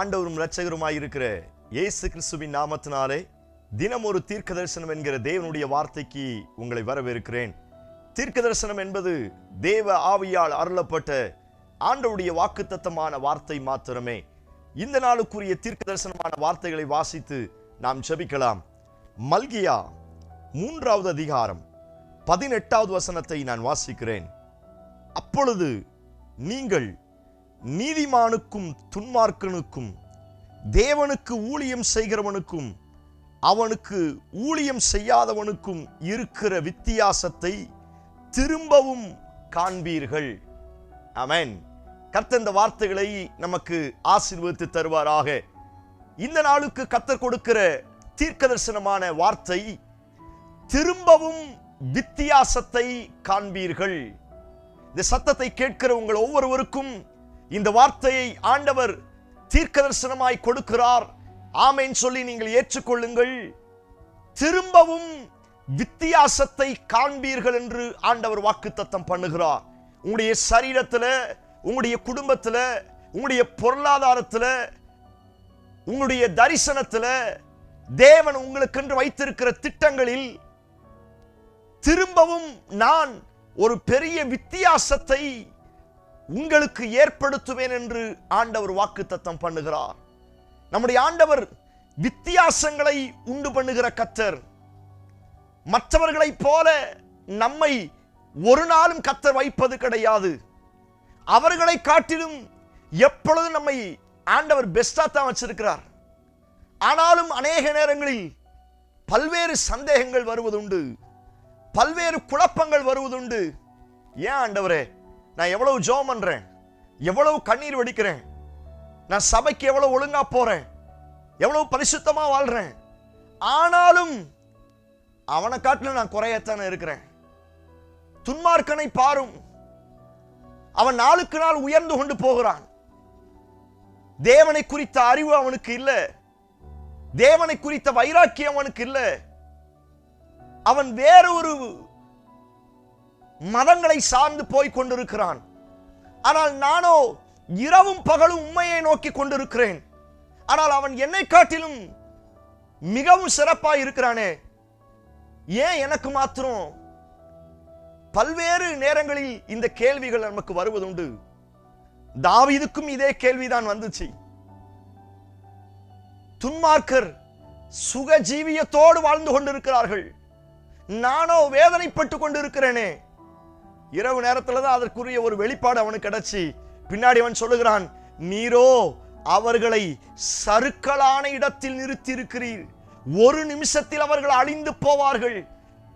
ஆண்டவரும் இரட்சகருமாயிருக்கிற இயேசு கிறிஸ்துவின் நாமத்தினாலே தினம் ஒரு தீர்க்க தரிசனம் என்கிற தேவனுடைய வார்த்தைக்கு உங்களை வரவேற்கிறேன். தீர்க்க தரிசனம் என்பது தேவ ஆவியால் அருளப்பட்ட ஆண்டவுடைய வாக்குத்தத்தமான வார்த்தை மாத்திரமே. இந்த நாளுக்குரிய தீர்க்க தரிசனமான வார்த்தைகளை வாசித்து நாம் ஜபிக்கலாம். மல்கியா மூன்றாவது அதிகாரம் பதினெட்டாவது வசனத்தை நான் வாசிக்கிறேன். அப்பொழுது நீங்கள் நீதிமானுக்கும் துன்மார்க்கனுக்கும் தேவனுக்கு ஊழியம் செய்கிறவனுக்கும் அவனுக்கு ஊழியம் செய்யாதவனுக்கும் இருக்கிற வித்தியாசத்தை திரும்பவும் காண்பீர்கள். அமேன் கர்த்த இந்த வார்த்தைகளை நமக்கு ஆசீர்வதித்து தருவாராக. இந்த நாளுக்கு கத்தர் கொடுக்கிற தீர்க்க தரிசனமான வார்த்தை திரும்பவும் வித்தியாசத்தை காண்பீர்கள். இந்த சத்தத்தை கேட்கிற உங்கள் ஒவ்வொருவருக்கும் இந்த வார்த்தையை ஆண்டவர் தீர்க்க தரிசனமாய் கொடுக்கிறார். ஆமேன் சொல்லி நீங்கள் ஏற்றுக்கொள்ளுங்கள். திரும்பவும் வித்தியாசத்தை காண்பீர்கள் என்று ஆண்டவர் வாக்குத்தத்தம் பண்ணுகிறார். உங்களுடைய சரீரத்துல உங்களுடைய குடும்பத்துல உங்களுடைய பொருளாதாரத்துல உங்களுடைய தரிசனத்துல தேவன் உங்களுக்கென்று வைத்திருக்கிற திட்டங்களில் திரும்பவும் நான் ஒரு பெரிய வித்தியாசத்தை உங்களுக்கு ஏற்படுத்துவேன் என்று ஆண்டவர் வாக்குத்தத்தம் பண்ணுகிறார். நம்முடைய ஆண்டவர் வித்தியாசங்களை உண்டு பண்ணுகிற கத்தர். மற்றவர்களைப் போல நம்மை ஒரு நாளும் கத்தர் வைப்பது கிடையாது. அவர்களை காட்டிலும் எப்பொழுதும் நம்மை ஆண்டவர் பெஸ்டா தான் வச்சிருக்கிறார். ஆனாலும் அநேக நேரங்களில் பல்வேறு சந்தேகங்கள் வருவதுண்டு. பல்வேறு குழப்பங்கள் வருவதுண்டு. ஏன் ஆண்டவரே? நான் எவ்வளவு ஜோம் பண்றேன்? எவ்வளவு கண்ணீர் வடிக்கிறேன்? நான் சபைக்கு எவ்வளவு ஒழுங்கா போறேன்? எவ்வளவு பரிசுத்தமா வாழ்றேன்? ஆனாலும் அவனை காட்டிலும் நான் குறையத்தானே இருக்கிறேன். துன்மார்க்கனை பாரும். அவன் நாளுக்கு நாள் உயர்ந்து கொண்டு போகிறான். தேவனை குறித்த அறிவு அவனுக்கு இல்லை. தேவனை குறித்த வைராக்கியம் அவனுக்கு இல்லை. அவன் வேற ஒரு மதங்களை சார்ந்து போய் கொண்டிருக்கிறான். ஆனால் நானோ இரவும் பகலும் உண்மையை நோக்கி கொண்டிருக்கிறேன். ஆனால் அவன் என்னை காட்டிலும் மிகவும் சிறப்பாய் இருக்கிறானே. ஏன் எனக்கு மாத்திரம்? பல்வேறு நேரங்களில் இந்த கேள்விகள் நமக்கு வருவதுண்டு. தாவீதுக்கும் இதே கேள்விதான் வந்துச்சு. துன்மார்க்கர் சுகஜீவியத்தோடு வாழ்ந்து கொண்டிருக்கிறார்கள். நானோ வேதனைப்பட்டு கொண்டிருக்கிறேனே. இரவு நேரத்தில் தான் அதற்குரிய ஒரு வெளிப்பாடு அவனுக்கு கிடைச்சி. பின்னாடி அவன் சொல்லுகிறான் நீரோ அவர்களை சருக்களான இடத்தில் நிறுத்தி இருக்கிறீர் ஒரு நிமிஷத்தில் அவர்கள் அழிந்து போவார்கள்.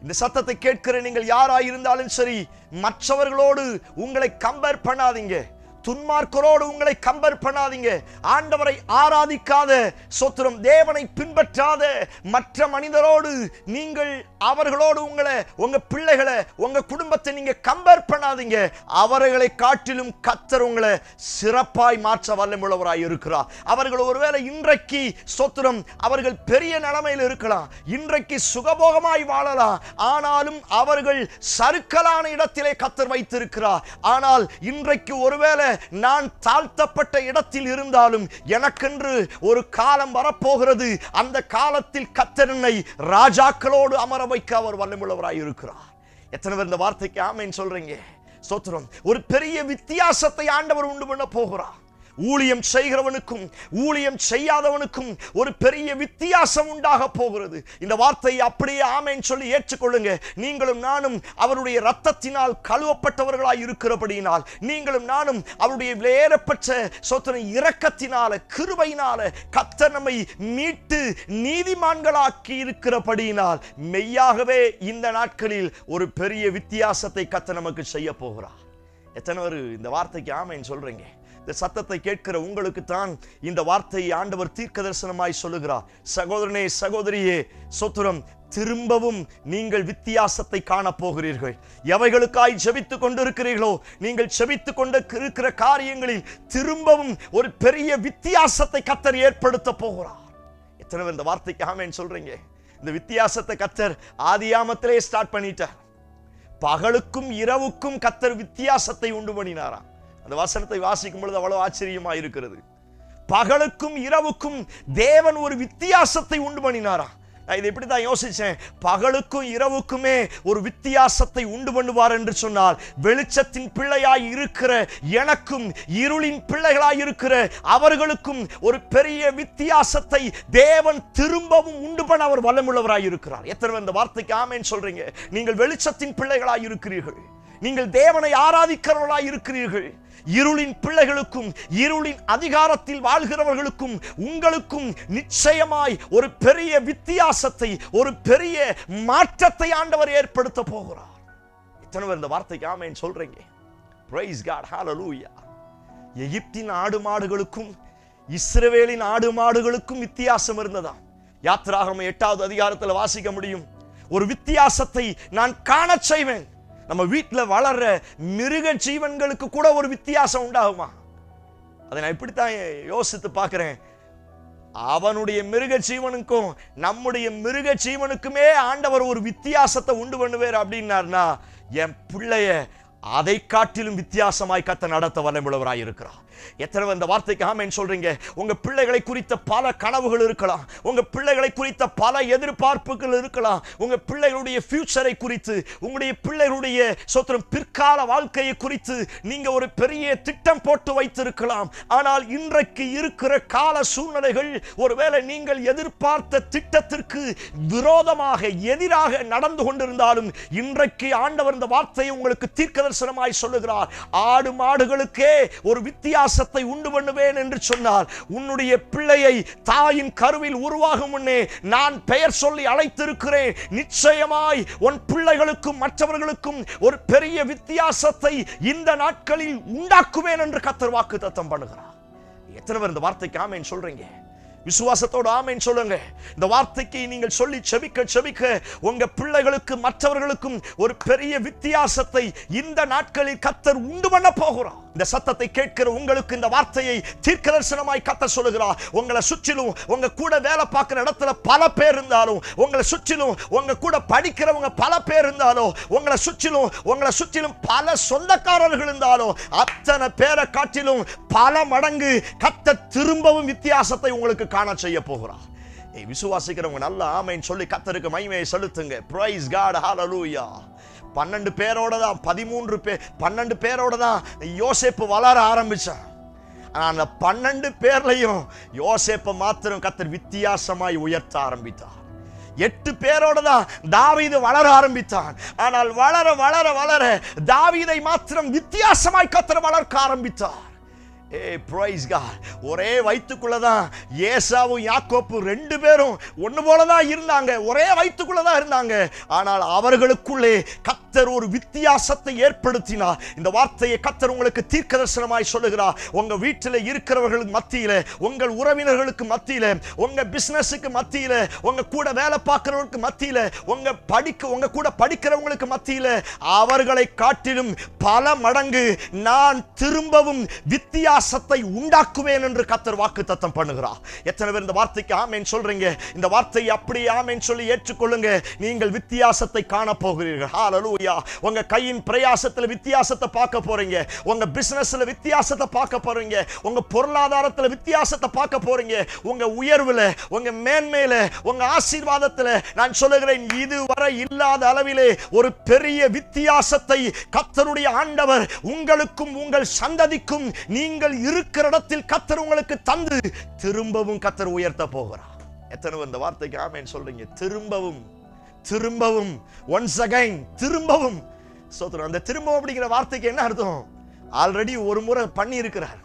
இந்த சத்தத்தை கேட்கிற நீங்கள் யாராயிருந்தாலும் சரி மற்றவர்களோடு உங்களை கம்பேர் பண்ணாதீங்க. துன்மார்க்கரோடு உங்களை கம்பேர் பண்ணாதீங்க. ஆண்டவரை ஆராதிக்காத சொத்திரம் தேவனை பின்பற்றாத மற்ற மனிதரோடு நீங்கள் அவர்களோடு உங்களை உங்க பிள்ளைகளை உங்க குடும்பத்தை நீங்க கம்பேர் பண்ணாதீங்க. அவர்களை காட்டிலும் கத்தர் உங்களை சிறப்பாய் மாற்ற வல்லமுள்ளவராய் இருக்கிறார். அவர்கள் ஒருவேளை இன்றைக்கு சொத்திரம் அவர்கள் பெரிய நிலைமையில் இருக்கலாம். இன்றைக்கு சுகபோகமாய் வாழலாம். ஆனாலும் அவர்கள் சருக்கலான இடத்திலே கத்தர் வைத்திருக்கிறார். ஆனால் இன்றைக்கு ஒருவேளை நான் தாழ்த்தப்பட்ட இடத்தில் இருந்தாலும் எனக்கென்று ஒரு காலம் வரப்போகிறது. அந்த காலத்தில் கத்தரனை ராஜாக்களோடு அமர வைக்க அவர் வல்லமுள்ளவராய் இருக்கிறார். எத்தனை பேர் இந்த வார்த்தைக்கு ஆமைன்னு சொல்றீங்க? சோத்திரம் ஒரு பெரிய வித்தியாசத்தை ஆண்டவர் உண்டு பண்ண போகிறார். ஊழியம் செய்கிறவனுக்கும் ஊழியம் செய்யாதவனுக்கும் ஒரு பெரிய வித்தியாசம் உண்டாக போகிறது. இந்த வார்த்தையை அப்படியே ஆமைன்னு சொல்லி ஏற்றுக்கொள்ளுங்க. நீங்களும் நானும் அவருடைய ரத்தத்தினால் கழுவப்பட்டவர்களாய் இருக்கிறபடியினால் நீங்களும் நானும் அவருடைய வேறப்பட்ட சொத்தனை இரக்கத்தினால கிருபையினால கத்த நம்மை மீட்டு நீதிமான்களாக்கி இருக்கிறபடியினால் மெய்யாகவே இந்த நாட்களில் ஒரு பெரிய வித்தியாசத்தை கத்த நமக்கு செய்ய போகிறார். எத்தனை பேர் இந்த வார்த்தைக்கு ஆமைன்னு சொல்றீங்க? இந்த சத்தத்தை கேட்கிற உங்களுக்கு தான் இந்த வார்த்தையை ஆண்டவர் தீர்க்க தரிசனமாய் சொல்லுகிறார். சகோதரனே சகோதரியே சொத்துரம் திரும்பவும் நீங்கள் வித்தியாசத்தை காண போகிறீர்கள். எவைகளுக்காய் ஜெபித்துக் கொண்டிருக்கிறீர்களோ நீங்கள் ஜெபித்துக் கொண்டு இருக்கிற காரியங்களில் திரும்பவும் ஒரு பெரிய வித்தியாசத்தை கத்தர் ஏற்படுத்த போகிறார். எத்தனை பேர் இந்த வார்த்தைக்கு ஆமேன்னு சொல்றீங்க? இந்த வித்தியாசத்தை கத்தர் ஆதியாமத்திலே ஸ்டார்ட் பண்ணிட்டார். பகலுக்கும் இரவுக்கும் கத்தர் வித்தியாசத்தை உண்டு பண்ணினாராம். அந்த வசனத்தை வாசிக்கும் பொழுது அவ்வளவு ஆச்சரியமா இருக்கிறது. பகலுக்கும் இரவுக்கும் தேவன் ஒரு வித்தியாசத்தை உண்டு பண்ணினாரா? நான் இதை இப்படி தான் யோசிச்சேன். பகலுக்கும் இரவுக்குமே ஒரு வித்தியாசத்தை உண்டு பண்ணுவார் என்று சொன்னால் வெளிச்சத்தின் பிள்ளையாய் இருக்கிற எனக்கும் இருளின் பிள்ளைகளாய் இருக்கிற அவர்களுக்கும் ஒரு பெரிய வித்தியாசத்தை தேவன் திரும்பவும் உண்டு பண்ண அவர் வல்லமுள்ளவராய் இருக்கிறார். எத்தனை இந்த வார்த்தைக்கு ஆமேன்னு சொல்றீங்க. நீங்கள் வெளிச்சத்தின் பிள்ளைகளாய் இருக்கிறீர்கள். நீங்கள் தேவனை ஆராதிக்கிறவர்களாய் இருக்கிறீர்கள். இருளின் பிள்ளைகளுக்கும் இருளின் அதிகாரத்தில் வாழ்கிறவர்களுக்கும் உங்களுக்கும் நிச்சயமாய் ஒரு பெரிய வித்தியாசத்தை ஒரு பெரிய மாற்றத்தை ஆண்டவர் ஏற்படுத்த போகிறார். இத்தனை பேர் இந்த வார்த்தைக்கு ஆமேன் சொல்றீங்க. பிரைஸ் காட் ஹாலலூயா எகிப்தின் ஆடு மாடுகளுக்கும் இஸ்ரவேலின் ஆடு மாடுகளுக்கும் வித்தியாசம் இருந்ததா யாத்திராகம எட்டாவது அதிகாரத்தில் வாசிக்க முடியும். ஒரு வித்தியாசத்தை நான் காணச் செய்வேன். நம்ம வீட்டில் வளர்ற மிருக ஜீவன்களுக்கு கூட ஒரு வித்தியாசம் உண்டாகுமா? அதை நான் இப்படித்தான் யோசித்து பார்க்குறேன். அவனுடைய மிருக ஜீவனுக்கும் நம்முடைய மிருக ஜீவனுக்குமே ஆண்டவர் ஒரு வித்தியாசத்தை உண்டு பண்ணுவார் அப்படின்னாருனா என் பிள்ளைய அதை காட்டிலும் வித்தியாசமாய் கத்த நடத்த வல்லமுள்ளவராய் இருக்கிறார். எத்தனை இந்த வார்த்தைக்கு ஆமேன் சொல்றீங்க? உங்க பிள்ளைகளை குறித்த பல கனவுகள் இருக்கலாம். உங்க பிள்ளைகளை குறித்த பல எதிர்பார்ப்புகள் இருக்கலாம். உங்க பிள்ளைகளுடைய ஃபியூச்சரை குறித்து உங்களுடைய பிள்ளைகளுடைய சொத்திரம் பிற்கால வாழ்க்கையை குறித்து நீங்க ஒரு பெரிய திட்டம் போட்டு வைத்திருக்கலாம். ஆனால் இன்றைக்கு இருக்கிற கால சூழ்நிலைகள் ஒருவேளை நீங்கள் எதிர்பார்த்த திட்டத்திற்கு விரோதமாக எதிராக நடந்து கொண்டிருந்தாலும் இன்றைக்கு ஆண்டவர் இந்த வார்த்தையை உங்களுக்கு தீர்க்கதரிசனமாய் சொல்லுகிறார். ஆடு மாடுகளுக்கே ஒரு வித்தியாசத்தை உண்டு பண்ணுவேன் என்று சொன்னார் உன்னுடைய பிள்ளையை தாயின் கருவில் உருவாகும் முன்னே நான் பெயர் சொல்லி அழைத்திருக்கிறேன். நிச்சயமாய் உன் பிள்ளைகளுக்கும் மற்றவர்களுக்கும் ஒரு பெரிய வித்தியாசத்தை இந்த நாட்களில் உண்டாக்குவேன் என்று கத்தர் வாக்கு தத்தம் பண்ணுகிறார். எத்தனை பேர் இந்த வார்த்தைக்கு ஆமேன் சொல்றீங்க? விசுவாசத்தோடு ஆமைன்னு சொல்லுங்க. இந்த வார்த்தைக்கு நீங்கள் சொல்லி செபிக்க செபிக்க உங்க பிள்ளைகளுக்கு மற்றவர்களுக்கும் ஒரு பெரிய வித்தியாசத்தை இந்த நாட்களில் கத்தர் உண்டு பண்ண போகிறோம் இந்த சத்தத்தை கேட்கிற உங்களுக்கு இந்த வார்த்தையை தீர்க்கதரிசனமாய் கத்த சொல்லுகிறார். உங்களை சுற்றிலும் உங்க கூட வேலை பார்க்குற இடத்துல பல பேர் இருந்தாலும் உங்களை சுற்றிலும் உங்க கூட படிக்கிறவங்க பல பேர் இருந்தாலும் உங்களை சுற்றிலும் உங்களை சுற்றிலும் பல சொந்தக்காரர்கள் இருந்தாலும் அத்தனை பேரை காட்டிலும் பல மடங்கு கத்த திரும்பவும் வித்தியாசத்தை உங்களுக்கு காண செய்ய போகிறார். ஏய் விசுவாசிக்கிறவங்க நல்ல ஆமைன்னு சொல்லி கத்தருக்கு மகிமையை செலுத்துங்க. பிரைஸ் காட் ஹாலலூயா பன்னெண்டு பேரோட தான் பதிமூன்று பேர் பன்னெண்டு பேரோட தான் யோசேப்பு வளர ஆரம்பிச்சான். ஆனால் அந்த பன்னெண்டு பேர்லையும் யோசேப்பை மாத்திரம் கத்தர் வித்தியாசமாய் உயர்த்த ஆரம்பித்தார். எட்டு பேரோட தான் தாவீது வளர ஆரம்பித்தான். ஆனால் வளர வளர வளர தாவீதை மாத்திரம் வித்தியாசமாய் கத்தர் வளர்க்க ஆரம்பித்தார். ஏ ப்ரைஸ் கார் ஒரே வயிற்றுக்குள்ள தான் ஏசாவும் யாக்கோப்பு ரெண்டு பேரும் ஒன்று போல தான் இருந்தாங்க. ஒரே வயிற்றுக்குள்ள தான் இருந்தாங்க. ஆனால் அவர்களுக்குள்ளே கத் கத்தர் ஒரு வித்தியாசத்தை ஏற்படுத்தினார். இந்த வார்த்தையை கத்தர் உங்களுக்கு தீர்க்க தரிசனமாய் சொல்லுகிறார். உங்க வீட்டில் இருக்கிறவர்களுக்கு மத்தியில உங்கள் உறவினர்களுக்கு மத்தியில உங்க பிசினஸுக்கு மத்தியில உங்க கூட வேலை பார்க்கிறவங்களுக்கு மத்தியில உங்க படிக்க உங்க கூட படிக்கிறவங்களுக்கு மத்தியில அவர்களை காட்டிலும் பல மடங்கு நான் திரும்பவும் வித்தியாசத்தை உண்டாக்குவேன் என்று கத்தர் வாக்கு தத்தம் பண்ணுகிறார். எத்தனை பேர் இந்த வார்த்தைக்கு ஆமேன் சொல்றீங்க? இந்த வார்த்தையை அப்படியே ஆமேன் சொல்லி ஏற்றுக்கொள்ளுங்க. நீங்கள் வித்தியாசத்தை காண போகிறீர்கள் ஹalleluya உங்க கையின் பிரயாசத்துல வித்தியாசத்தை பார்க்க போறீங்க. உங்க பிசினஸ்ல வித்தியாசத்தை பார்க்க போறீங்க. உங்க பொருளாதாரத்துல வித்தியாசத்தை பார்க்க போறீங்க. உங்க உயர்வுல உங்க மேன்மையில உங்க ஆசீர்வாதத்துல நான் சொல்லுகிறேன் இதுவரை இல்லாத அளவிலே ஒரு பெரிய வித்தியாசத்தை கத்தருடைய ஆண்டவர் உங்களுக்கும் உங்கள் சந்ததிக்கும் நீங்கள் இருக்கிற இடத்தில் கத்தர் உங்களுக்கு தந்து திரும்பவும் கத்தர் உயர்த்த போகிறார். எத்தனை இந்த வார்த்தைக்கு ஆமேன் சொல்றீங்க. திரும்பவும். திரும்பவும் ஒன்ஸ் அகைன் திரும்பவும். சோத்திரம் அந்த திரும்பவும் அப்படிங்கிற வார்த்தைக்கு என்ன அர்த்தம்? ஆல்ரெடி ஒரு முறை பண்ணி இருக்கிறார்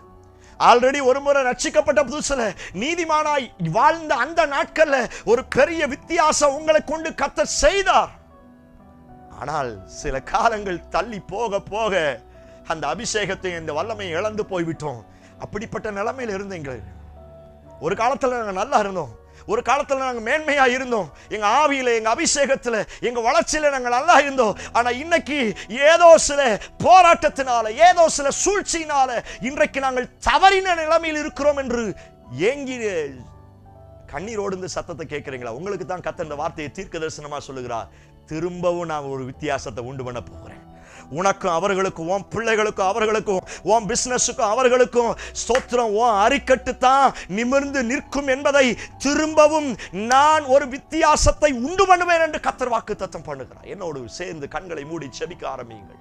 ஆல்ரெடி ஒரு முறை ரட்சிக்கப்பட்ட புதுசுல நீதிமானாய் வாழ்ந்த அந்த நாட்கள்ல ஒரு பெரிய வித்தியாசம் உங்களை கொண்டு கத்த செய்தார். ஆனால் சில காலங்கள் தள்ளி போக போக அந்த அபிஷேகத்தை இந்த வல்லமையை இழந்து போய்விட்டோம். அப்படிப்பட்ட நிலைமையில் இருந்தீங்க ஒரு காலத்தில் நாங்கள் நல்லா இருந்தோம். ஒரு காலத்துல நாங்க மேன்மையா இருந்தோம். எங்க ஆவியில எங்க அபிஷேகத்துல எங்க வளர்ச்சியில் நாங்கள் நல்லா இருந்தோம். ஆனா இன்னைக்கு ஏதோ சில போராட்டத்தினால ஏதோ சில சூழ்ச்சியினால இன்றைக்கு நாங்கள் தவறின நிலைமையில் இருக்கிறோம் என்று ஏங்கி கண்ணீரோடு இந்த சத்தத்தை கேட்குறீங்களா? உங்களுக்கு தான் கத்த இந்த வார்த்தையை தீர்க்க தரிசனமாக சொல்லுகிறார். திரும்பவும் நான் ஒரு வித்தியாசத்தை உண்டு பண்ண போகிறேன் உனக்கும் அவர்களுக்கும் உன் பிள்ளைகளுக்கும் அவர்களுக்கும் உன் பிஸ்னஸுக்கும் அவர்களுக்கும் ஸ்தோத்திரம் உன் அரிக்கட்டு தான் நிமிர்ந்து நிற்கும் என்பதை திரும்பவும் நான் ஒரு வித்தியாசத்தை உண்டு பண்ணுவேன் என்று கத்தர் வாக்கு தத்தம் பண்ணுகிறார். என்னோடு சேர்ந்து கண்களை மூடி செபிக்க ஆரம்பியுங்கள்.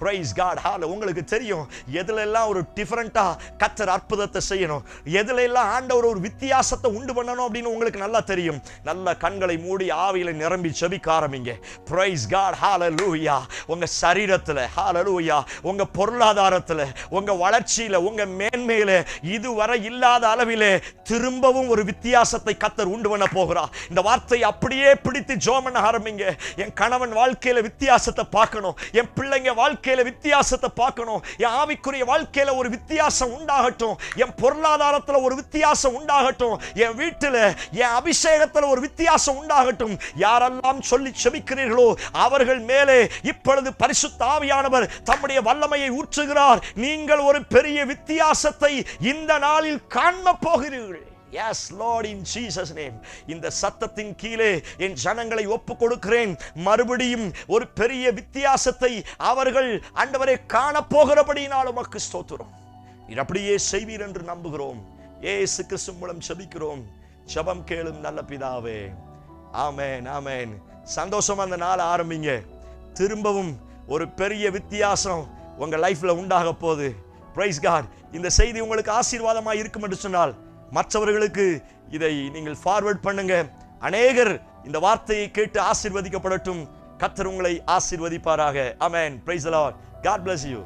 ப்ரைஸ் காட் ஹால உங்களுக்கு தெரியும். எதுலெல்லாம் ஒரு டிஃப்ரெண்ட்டாக கத்தர் அற்புதத்தை செய்யணும். எதுலெல்லாம் ஆண்டவர் ஒரு வித்தியாசத்தை உண்டு பண்ணணும் அப்படின்னு உங்களுக்கு நல்லா தெரியும். நல்ல கண்களை மூடி ஆவியில நிரம்பி செபிக்க ஆரம்பிங்க. ப்ரைஸ் காட் ஹால லூயா உங்கள் சரீரத்தில் ஹால லூயா உங்கள் பொருளாதாரத்தில் உங்கள் வளர்ச்சியில் உங்கள் மேன்மையில் இதுவரை இல்லாத அளவிலே திரும்பவும் ஒரு வித்தியாசத்தை கத்தர் உண்டு பண்ண போகிறா இந்த வார்த்தையை அப்படியே பிடித்து ஜோமன் ஆரம்பிங்க. என் கணவன் வாழ்க்கையில வித்தியாசத்தை பார்க்கணும். என் பிள்ளைங்க வாழ்க்கையில வித்தியாசத்தை பார்க்கணும். என் ஆவிக்குரிய வாழ்க்கையில ஒரு வித்தியாசம் உண்டாகட்டும். என் பொருளாதாரத்துல ஒரு வித்தியாசம் உண்டாகட்டும். என் வீட்டுல என் அபிஷேகத்துல ஒரு வித்தியாசம் உண்டாகட்டும். யாரெல்லாம் சொல்லி செபிக்கிறீர்களோ அவர்கள் மேலே இப்பொழுது பரிசுத்த ஆவியானவர் தம்முடைய வல்லமையை ஊற்றுகிறார். நீங்கள் ஒரு பெரிய வித்தியாசத்தை இந்த நாளில் காண்ப போகிறீர்கள். Yes lord in Jesus name இந்த சத்தத்தின் கீழே என் ஜனங்களை ஒப்பு கொடுக்கிறேன் மறுபடியும் ஒரு பெரிய வித்தியாசத்தை அவர்கள் ஆண்டவரை காண உமக்கு ஸ்தோத்திரம். நீர் அப்படியே செய்வீர் என்று நம்புகிறோம். ஏசு கிறிஸ்து மூலம் செபிக்கிறோம். செபம் கேளும் நல்ல பிதாவே. ஆமேன் ஆமேன். சந்தோஷமா அந்த நாள் ஆரம்பிங்க. திரும்பவும் ஒரு பெரிய வித்தியாசம் உங்க லைஃப்ல உண்டாக போகுது. பிரைஸ் காட் இந்த செய்தி உங்களுக்கு ஆசீர்வாதமாக இருக்கும் என்று சொன்னால் மற்றவர்களுக்கு இதை நீங்கள் ஃபார்வர்ட் பண்ணுங்க. அநேகர் இந்த வார்த்தையை கேட்டு ஆசீர்வதிக்கப்படட்டும். கத்தர் உங்களை ஆசிர்வதிப்பாராக. Amen praise lord God bless you